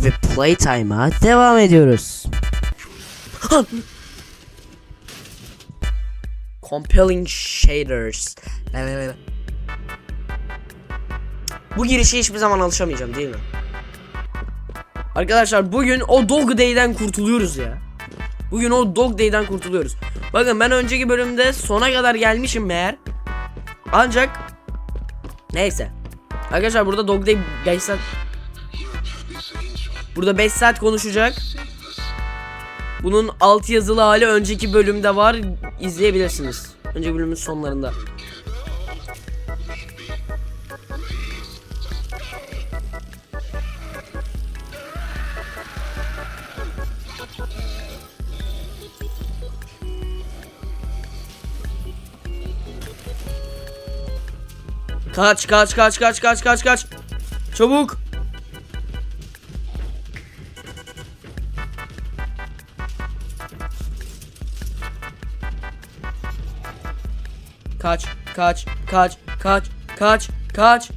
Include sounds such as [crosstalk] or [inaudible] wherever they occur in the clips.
Poppy Playtime'a devam ediyoruz. Compelling Shaders. Bu girişe hiçbir zaman alışamayacağım değil mi? Arkadaşlar bugün o Dog Day'den kurtuluyoruz ya. Bugün o Dog Day'den kurtuluyoruz. Bakın ben önceki bölümde sona kadar gelmişim meğer. Ancak neyse. Arkadaşlar burada Dog Day 5 saat Burada 5 saat konuşacak. Bunun alt yazılı hali önceki bölümde var. İzleyebilirsiniz. Önceki bölümün sonlarında. Kaç kaç kaç kaç kaç kaç kaç. Çabuk. Kaç kaç kaç kaç kaç.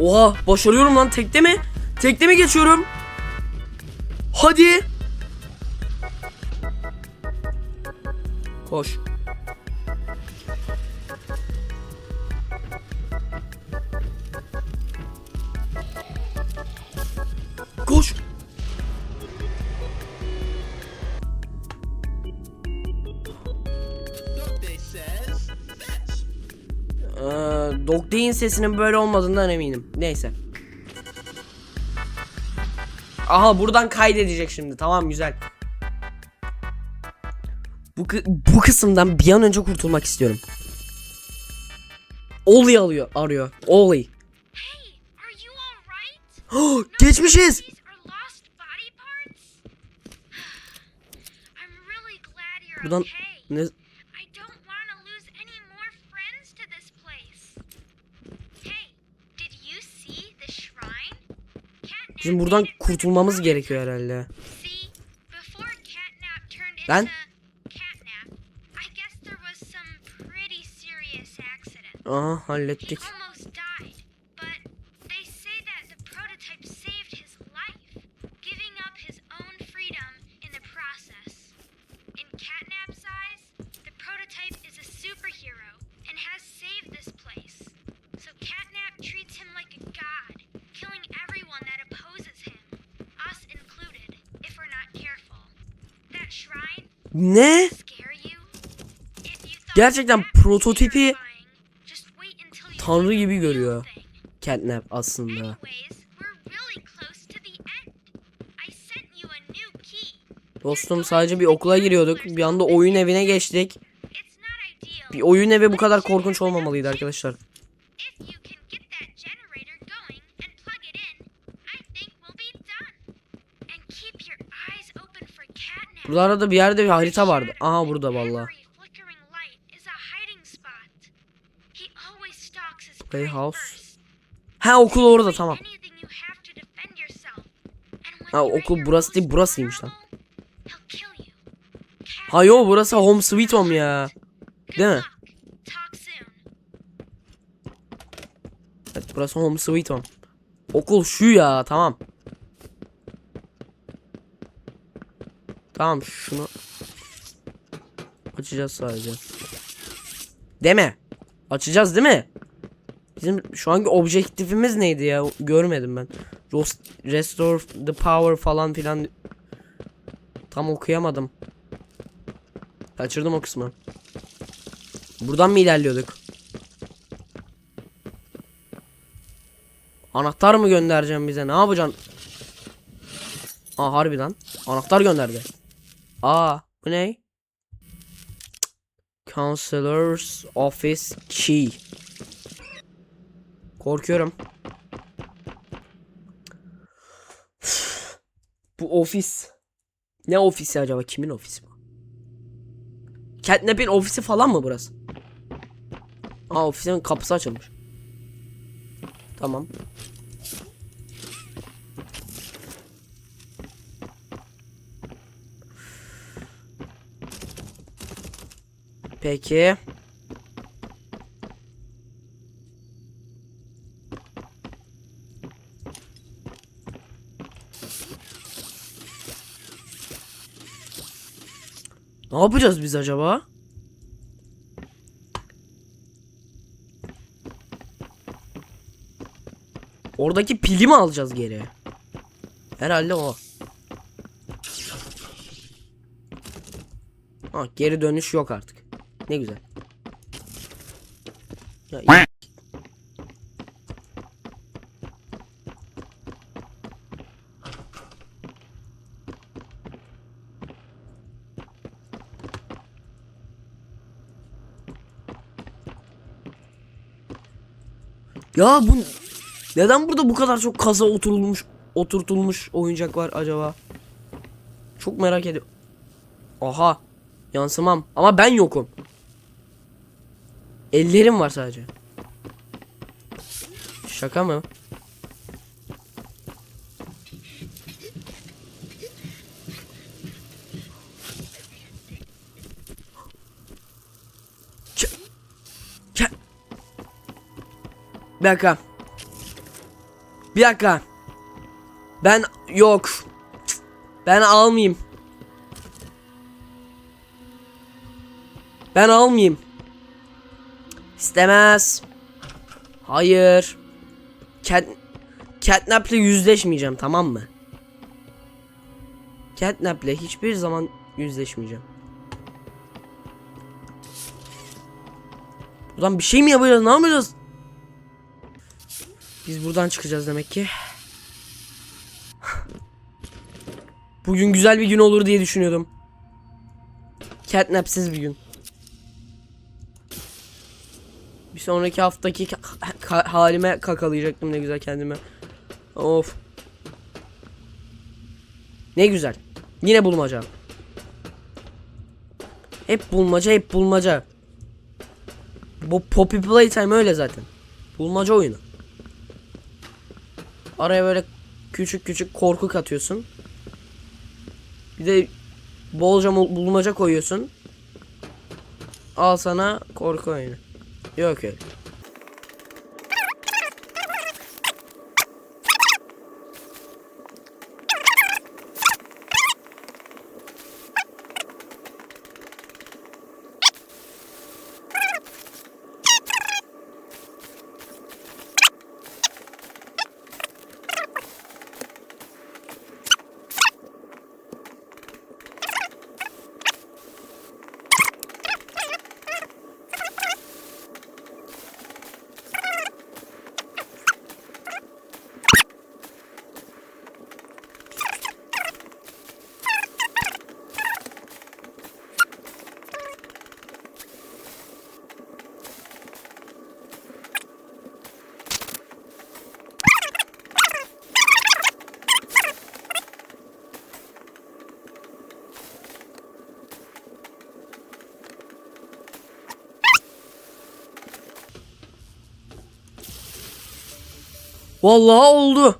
Oha başarıyorum lan tekte mi? Tekte mi geçiyorum? Hadi. Dog Day'in sesinin böyle olmadığından eminim. Neyse. Aha buradan kaydedecek şimdi. Tamam güzel. Bu, kı- bu kısımdan bir an önce kurtulmak istiyorum. Ollie alıyor, arıyor. Ollie. Hey? [gasps] Geçmişiz. These are [sighs] Bizim buradan kurtulmamız gerekiyor herhalde. Lan. into Catnap, Ne? Gerçekten prototipi Tanrı gibi görüyor. Catnap aslında. Dostum sadece bir okula giriyorduk. Bir anda oyun evine geçtik. Bir oyun evi bu kadar korkunç olmamalıydı arkadaşlar. Burada arada bir yerde bir harita vardı. Aha burada valla. Playhouse. Ha okul orada tamam. Ha okul burası değil burasıymış lan. Ha yo burası Home Sweet Home ya. Değil mi? Evet burası Home Sweet Home. Okul şu ya tamam. Tamam şunu açacağız sadece. Deme. Açacağız değil mi? Bizim şu anki objektifimiz neydi ya? Görmedim ben. Restore the power falan filan. Tam okuyamadım. Kaçırdım o kısmı. Buradan mı ilerliyorduk? Anahtar mı göndereceğim bize? Ne yapacaksın? Aa harbi lan. Anahtar gönderdi. Aa bu ne? Counselor's Office Key. Korkuyorum. bu ofis. Ne ofisi acaba? Kimin ofisi bu? Catnap'in ofisi falan mı burası? Aa ofisin kapısı açılmış. Tamam. Peki. Ne yapacağız biz acaba? Oradaki pili mi alacağız geri? Herhalde o. Ha, geri dönüş yok artık. Ne güzel. Ya, iyi. Ya bu neden burada bu kadar çok kaza oturulmuş oturtulmuş oyuncak var acaba? Çok merak ediyorum. Aha. Yansımam. Ama ben yokum. Ellerim var sadece. Şaka mı? Bir dakika. Bir dakika. Ben yok. Ben almayayım. Ben almayayım. İstemez. Hayır. Cat Catnap'le yüzleşmeyeceğim tamam mı? Catnap'le hiçbir zaman yüzleşmeyeceğim. Buradan bir şey mi yapacağız? Ne yapacağız? Biz buradan çıkacağız demek ki. Bugün güzel bir gün olur diye düşünüyordum. Catnap'siz bir gün. Bir sonraki haftaki halime kakalayacaktım ne güzel kendime. Of. Ne güzel. Yine bulmaca. Hep bulmaca, hep bulmaca. Bu Poppy Playtime öyle zaten. Bulmaca oyunu. Araya böyle küçük küçük korku katıyorsun. Bir de bolca bulmaca koyuyorsun. Al sana korku oyunu. Yok öyle. Vallahi oldu.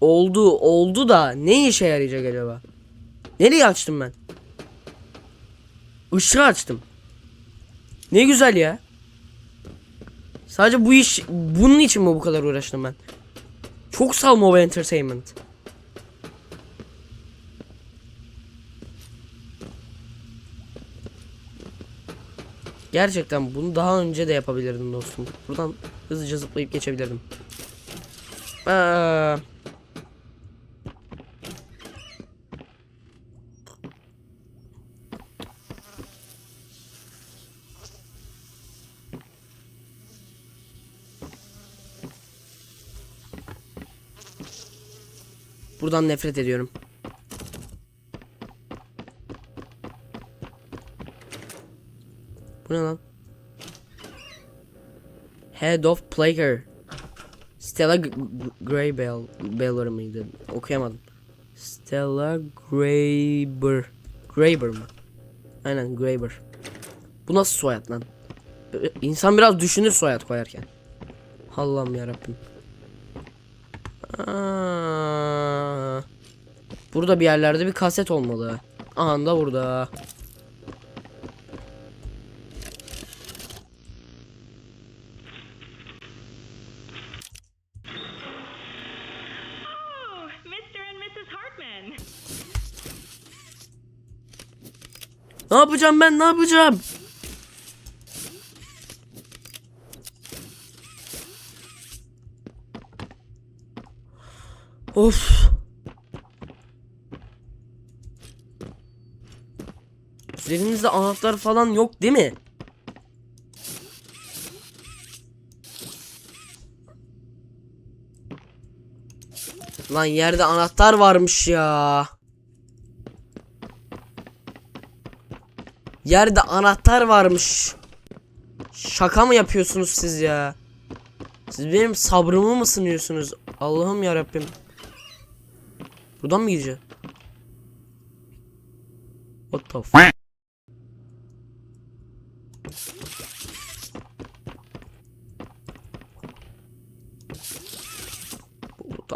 Oldu, oldu da ne işe yarayacak acaba? Nereye açtım ben? Işığı açtım. Ne güzel ya. Sadece bu iş bunun için mi bu kadar uğraştım ben? Çok sağ ol Mova Entertainment. Gerçekten bunu daha önce de yapabilirdim dostum. Buradan hızlıca zıplayıp geçebilirdim. Aa. Buradan nefret ediyorum. Ne lan? Head of Player. Stella Graybell Beller mıydı? Okuyamadım. Stella Graber. Graber mı? Aynen Graber. Bu nasıl soyad lan? İnsan biraz düşünür soyad koyarken. Allah'ım yarabbim. Aa, burada bir yerlerde bir kaset olmalı. Aha da burada. Ne yapacağım ben? Ne yapacağım? Of. Üzerimizde anahtar falan yok değil mi? Lan yerde anahtar varmış ya. Yerde anahtar varmış. Şaka mı yapıyorsunuz siz ya? Siz benim sabrımı mı sınıyorsunuz? Allah'ım ya Rabbim. Buradan mı gideceğiz? What the f-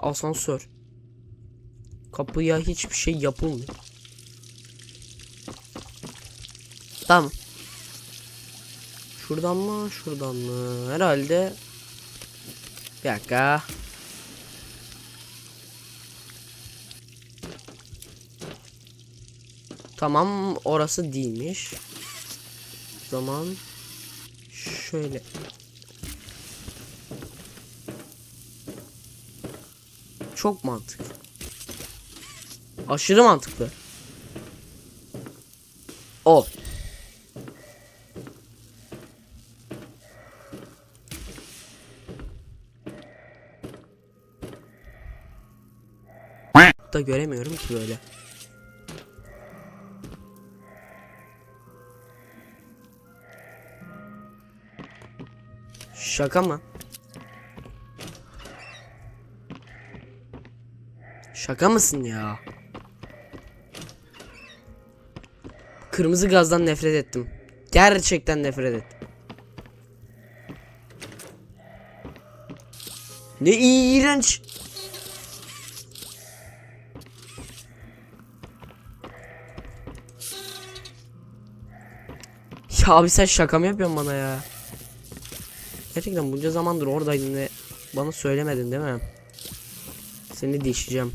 asansör. Kapıya hiçbir şey yapılmıyor. Tamam. Şuradan mı? Şuradan mı? Herhalde. Bir dakika. Tamam orası değilmiş. O zaman şöyle. Çok mantıklı. Aşırı mantıklı. O. da göremiyorum ki böyle. Şaka mı? Şaka mısın ya? Kırmızı gazdan nefret ettim. Gerçekten nefret ettim. Ne iğrenç. Abi sen şaka mı yapıyorsun bana ya? Gerçekten bunca zamandır oradaydın ve bana söylemedin değil mi? Seni dişeceğim.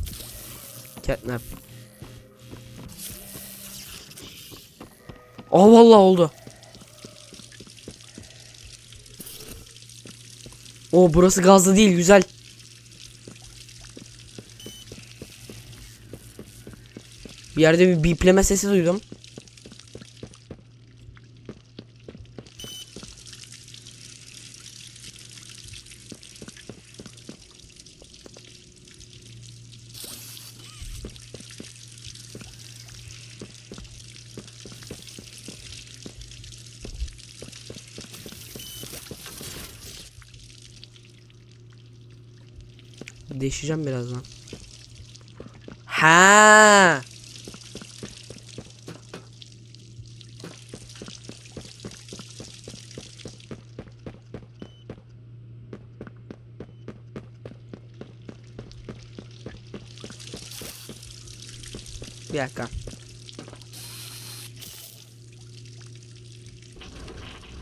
Catnap. Aa vallahi oldu. O burası gazlı değil güzel. Bir yerde bir bipleme sesi duydum. Değişeceğim birazdan. Ha. Bir dakika.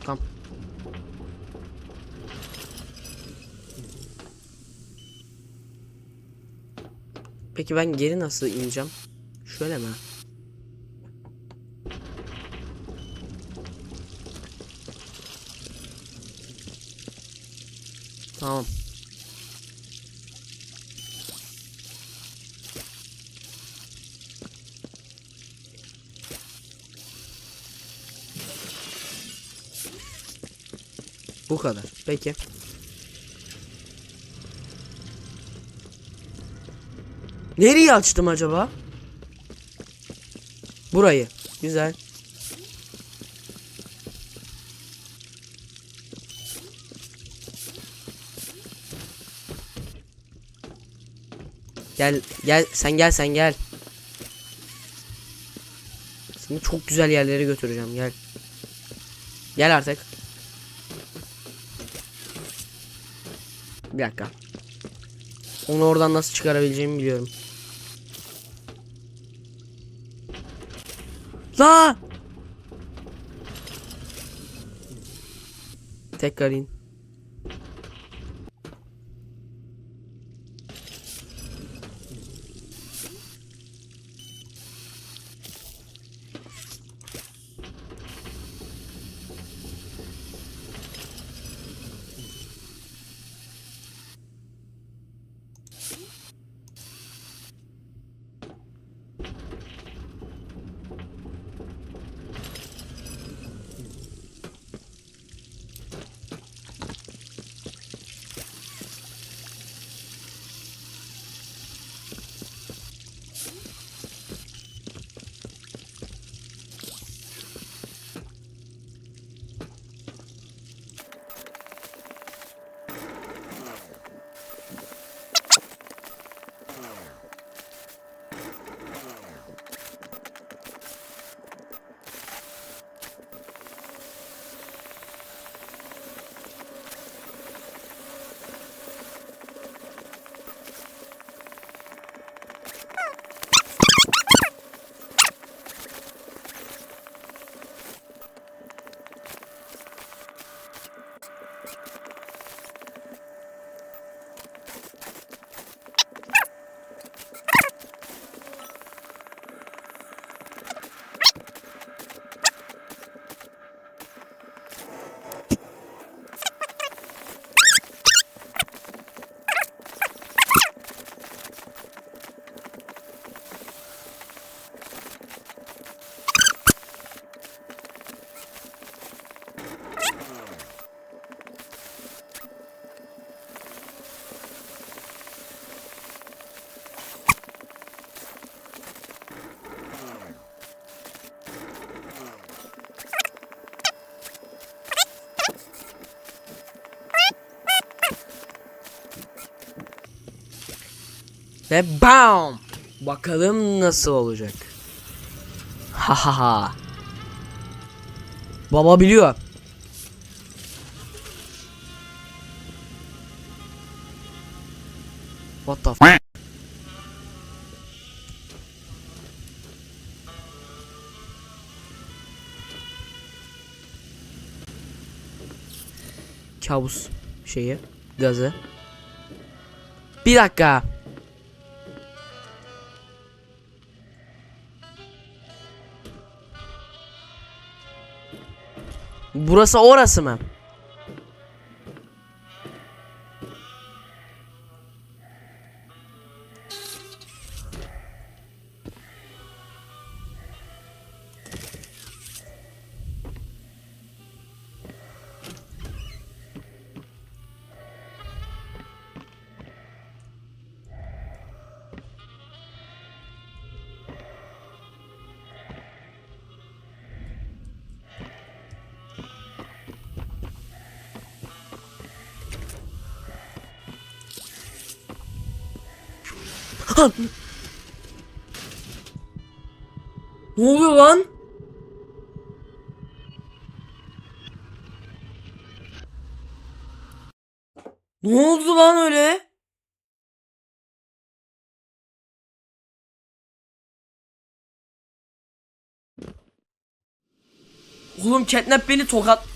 Tamam. Peki ben geri nasıl ineceğim? Şöyle mi? Tamam. Bu kadar. Peki. Nereye açtım acaba? Burayı. Güzel. Gel gel sen gel sen gel. Seni çok güzel yerlere götüreceğim gel. Gel artık. Bir dakika. Onu oradan nasıl çıkarabileceğimi biliyorum. La! Tekrar in. Ve BAM! Bakalım nasıl olacak. Ha ha ha. Baba biliyor. What the f- Kabus şeyi gazı. Bir dakika. Burası orası mı? Ne oluyor lan? Ne oldu lan öyle? Oğlum catnap beni tokat...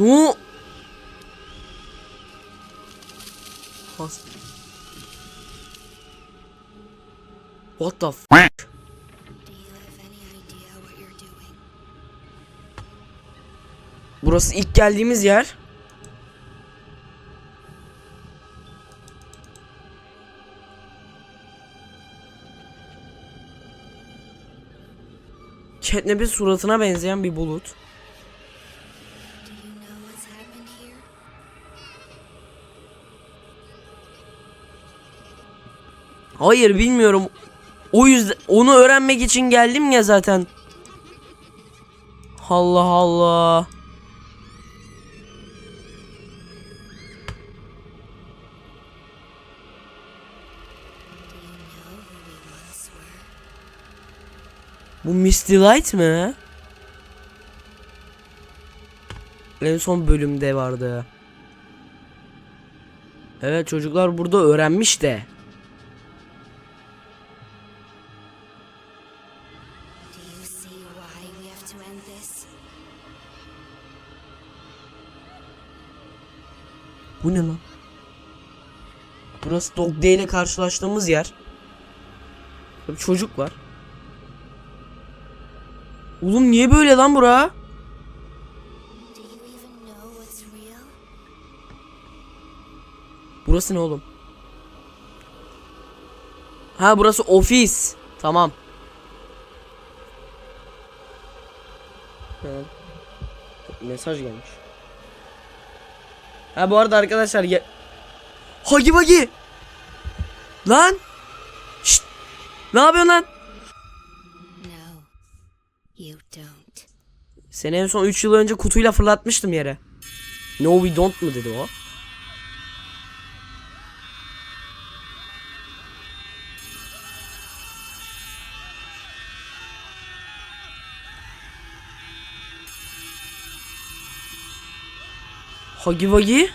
Ne o- Has- What the f-? Burası ilk geldiğimiz yer. Catnap'in suratına benzeyen bir bulut. Hayır bilmiyorum. O yüzden onu öğrenmek için geldim ya zaten. Allah Allah. Bu Misty Light mi? En son bölümde vardı. Evet çocuklar burada öğrenmiş de. Bu ne lan? Burası Dog Day ile karşılaştığımız yer. Bir çocuk var. Oğlum niye böyle lan bura? Burası ne oğlum? Ha burası ofis. Tamam. Mesaj gelmiş. Ha bu arada arkadaşlar ge Hagi Bagi. Lan. Şşt. Ne yapıyorsun lan? No, you don't. Seni en son 3 yıl önce kutuyla fırlatmıştım yere. No we don't mu dedi o? Hagi Wagi?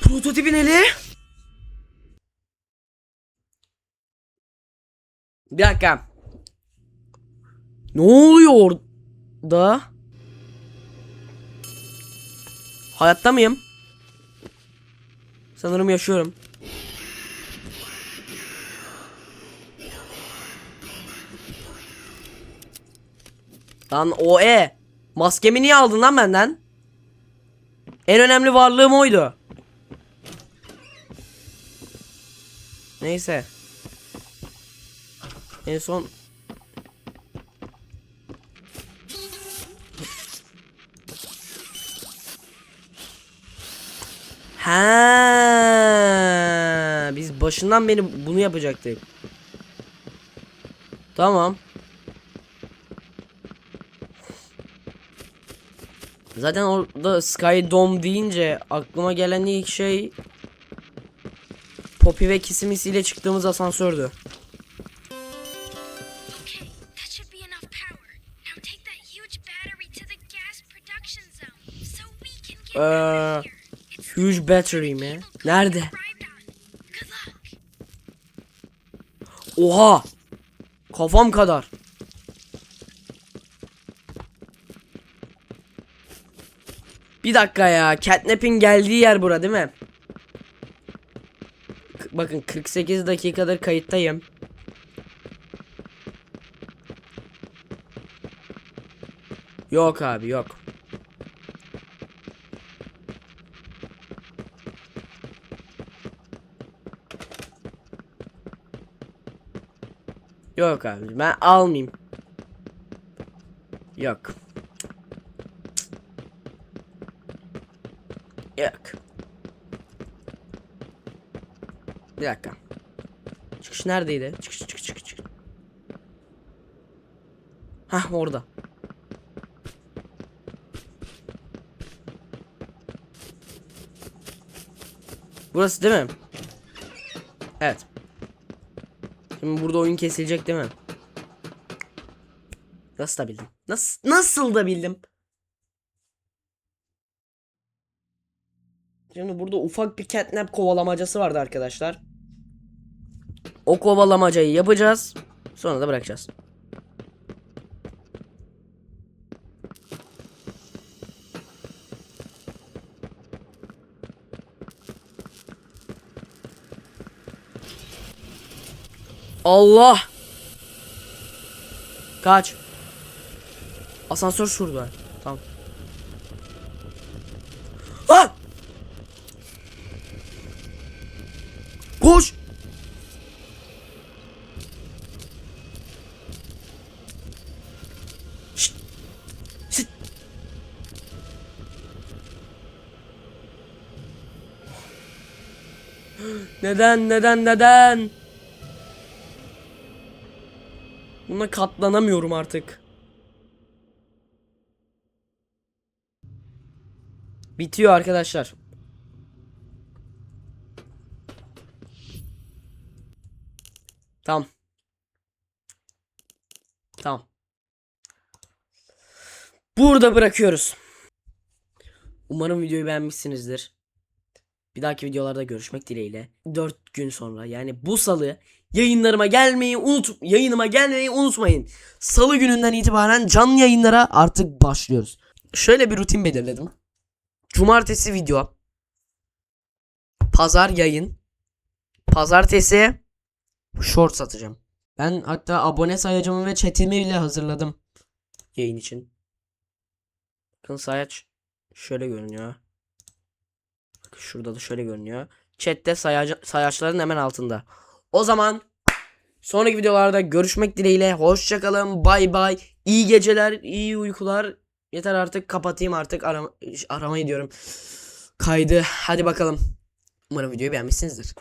Prototipin eli? Bir dakika. Ne oluyor orada? Hayatta mıyım? Sanırım yaşıyorum. Lan o e. Maskemi niye aldın lan benden? En önemli varlığım oydu. Neyse. En son Ha, biz başından beri bunu yapacaktık. Tamam. Zaten orada Sky Dome deyince aklıma gelen ilk şey Poppy ve Kisimisi çıktığımız asansördü. Okay, that should be enough power. Now take that huge battery to the gas production zone so we can get Uh, out of here. It's Huge battery mi? Nerede? arrived on. Good luck. Oha! Kafam kadar. Bir dakika ya. Catnap'in geldiği yer bura değil mi? K- bakın 48 dakikadır kayıttayım. Yok abi yok. Yok abi ben almayayım. Yok. Bir dakika. Çıkış neredeydi? Çıkış çıkış çıkış çıkış. Hah orada. Burası değil mi? Evet. Şimdi burada oyun kesilecek değil mi? Nasıl da bildim? Nasıl nasıl da bildim? Şimdi burada ufak bir catnap kovalamacası vardı arkadaşlar. O kovalamacayı yapacağız. Sonra da bırakacağız. Allah! Kaç. Asansör şurada. Tamam. Neden neden neden? Buna katlanamıyorum artık. Bitiyor arkadaşlar. Tamam. Tamam. Burada bırakıyoruz. Umarım videoyu beğenmişsinizdir. Bir dahaki videolarda görüşmek dileğiyle. 4 gün sonra yani bu salı yayınlarıma gelmeyi unut yayınıma gelmeyi unutmayın. Salı gününden itibaren canlı yayınlara artık başlıyoruz. Şöyle bir rutin belirledim. Cumartesi video. Pazar yayın. Pazartesi short satacağım. Ben hatta abone sayacımı ve chatimi bile hazırladım. Yayın için. Bakın sayaç şöyle görünüyor. Bakın şurada da şöyle görünüyor. Chat'te sayaca- sayaçların hemen altında. O zaman sonraki videolarda görüşmek dileğiyle. Hoşçakalın. Bay bay. İyi geceler, iyi uykular. Yeter artık kapatayım artık arama, aramayı diyorum. Kaydı. Hadi bakalım. Umarım videoyu beğenmişsinizdir.